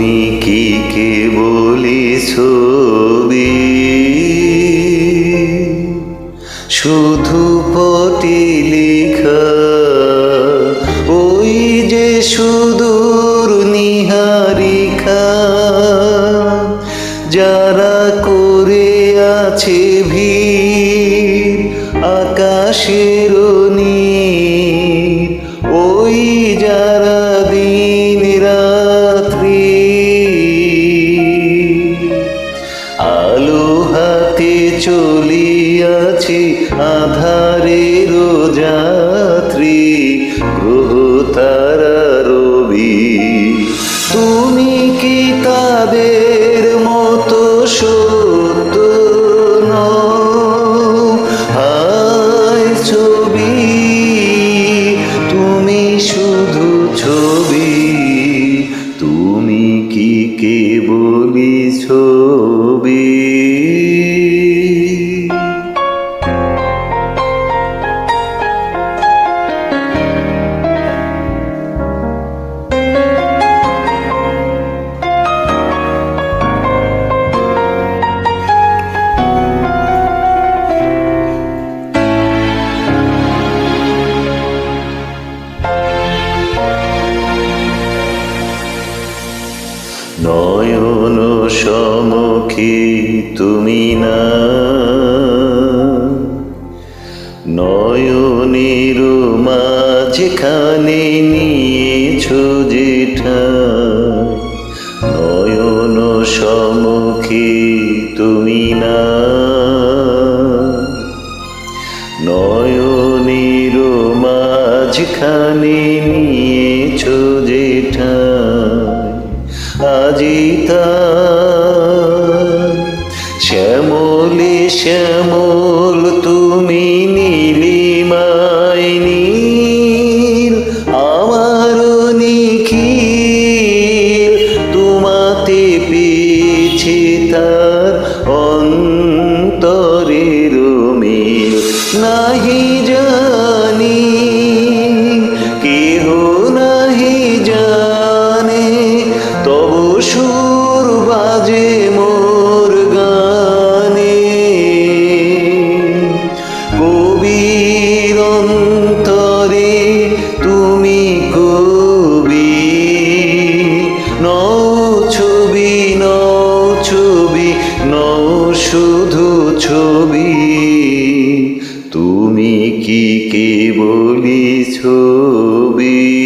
কে বলি ছবি? শুধু পটি লেখা, ওই যে সুদূর নিহারিকা, যারা করে আছে ভিড় আকাশের নীল চলিয়াছে আধারের যাত্রী গ্রহ তারা রবি। তুমি কি তাদের মতো সত্য ছবি, তুমি শুধু ছবি। তুমি কি কে বলি নয়ন সমুখী তুমি না। নয়নের মাঝখানে নিয়েছ যেঠা নয়ন সমুখী তুমি না। নয়নের মাঝখানে নিয়েছ শ্যামলে শ্যামল তুমি নীলিমায় নীল, আমার নিখিল, তোমাতে পেয়েছে তার অন্তরের মিল। নাহি জানি, কেহ নাহি জানে, তবু সুর শুধু ছবি। তুমি কি কে বলি ছবি?